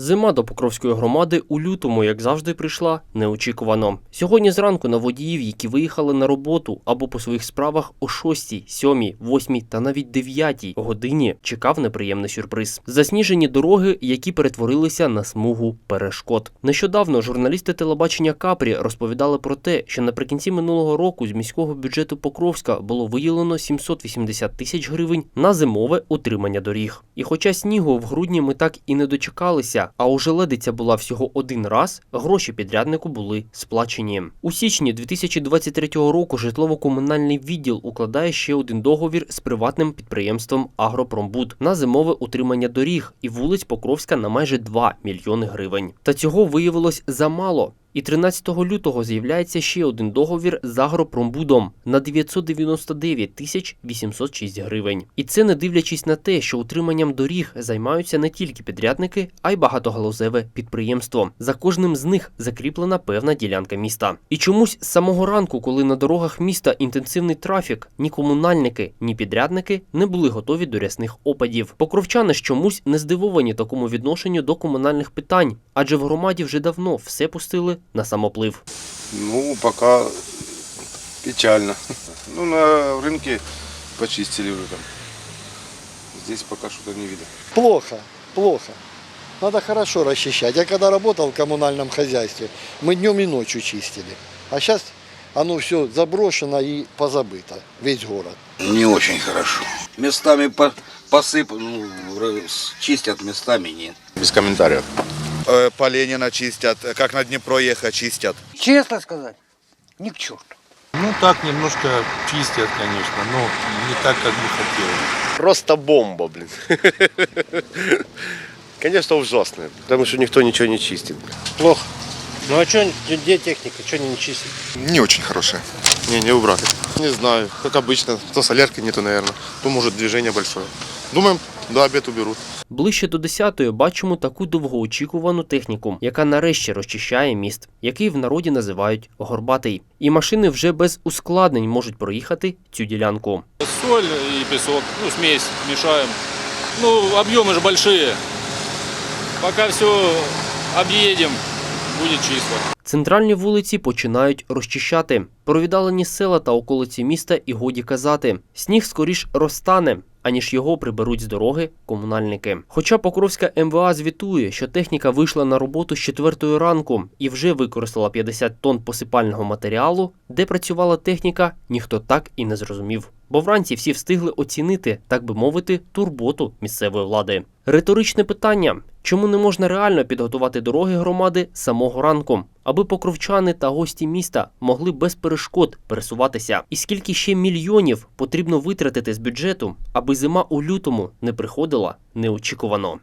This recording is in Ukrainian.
Зима до Покровської громади у лютому, як завжди, прийшла неочікувано. Сьогодні зранку на водіїв, які виїхали на роботу або по своїх справах о 6, 7, 8 та навіть 9 годині, чекав неприємний сюрприз. Засніжені дороги, які перетворилися на смугу перешкод. Нещодавно журналісти телебачення Капрі розповідали про те, що наприкінці минулого року з міського бюджету Покровська було виділено 780 тисяч гривень на зимове утримання доріг. І хоча снігу в грудні ми так і не дочекалися, а ожеледиця була всього один раз, гроші підряднику були сплачені. У січні 2023 року житлово-комунальний відділ укладає ще один договір з приватним підприємством Агропромбуд на зимове утримання доріг і вулиць Покровська на майже 2 мільйони гривень. Та цього виявилось замало. І 13 лютого з'являється ще один договір з Агропромбудом на 999 тисяч 806 гривень. І це не дивлячись на те, що утриманням доріг займаються не тільки підрядники, а й багатогалузеве підприємство. За кожним з них закріплена певна ділянка міста. І чомусь з самого ранку, коли на дорогах міста інтенсивний трафік, ні комунальники, ні підрядники не були готові до рясних опадів. Покровчани чомусь не здивовані такому відношенню до комунальних питань, адже в громаді вже давно все пустили на самоплив. Ну, пока печально. Ну, на рынке почистили уже там. Здесь пока что-то не видно. Плохо, плохо. Надо хорошо расчищать. Я когда работал в коммунальном хозяйстве, мы днем и ночью чистили. А сейчас оно все заброшено и позабыто, весь город. Не очень хорошо. Местами по, посып, ну, р- с- чистят, местами нет. Без комментариев. Э, По Ленина чистят, как на Днепро ехать чистят. Честно сказать, ни к черту. Ну так немножко чистят, конечно, но не так, как бы хотелось. Просто бомба, блин. Конечно, ужасно, потому что никто ничего не чистит. Плохо. Ну а что, где техника, что они не чистят? Не очень хорошие. Не, не убрали. Не знаю, как обычно. То солярки нету, наверное. То, может, движение большое. Думаем, до обед уберут. Ближче до 10-ї бачимо таку довгоочікувану техніку, яка нарешті розчищає міст, який в народі називають горбатий. І машини вже без ускладнень можуть проїхати цю ділянку. Соль и песок, ну смесь мешаем. Ну, объемы же большие. Пока все объедем, будет чисто. Центральні вулиці починають розчищати. Про віддалені села та околиці міста і годі казати. Сніг скоріш розтане, аніж його приберуть з дороги комунальники. Хоча Покровська МВА звітує, що техніка вийшла на роботу з 4 ранку і вже використала 50 тонн посипального матеріалу, де працювала техніка, ніхто так і не зрозумів. Бо вранці всі встигли оцінити, так би мовити, турботу місцевої влади. Риторичне питання: чому не можна реально підготувати дороги громади самого ранку, аби покровчани та гості міста могли без перешкод пересуватися? І скільки ще мільйонів потрібно витратити з бюджету, аби зима у лютому не приходила неочікувано?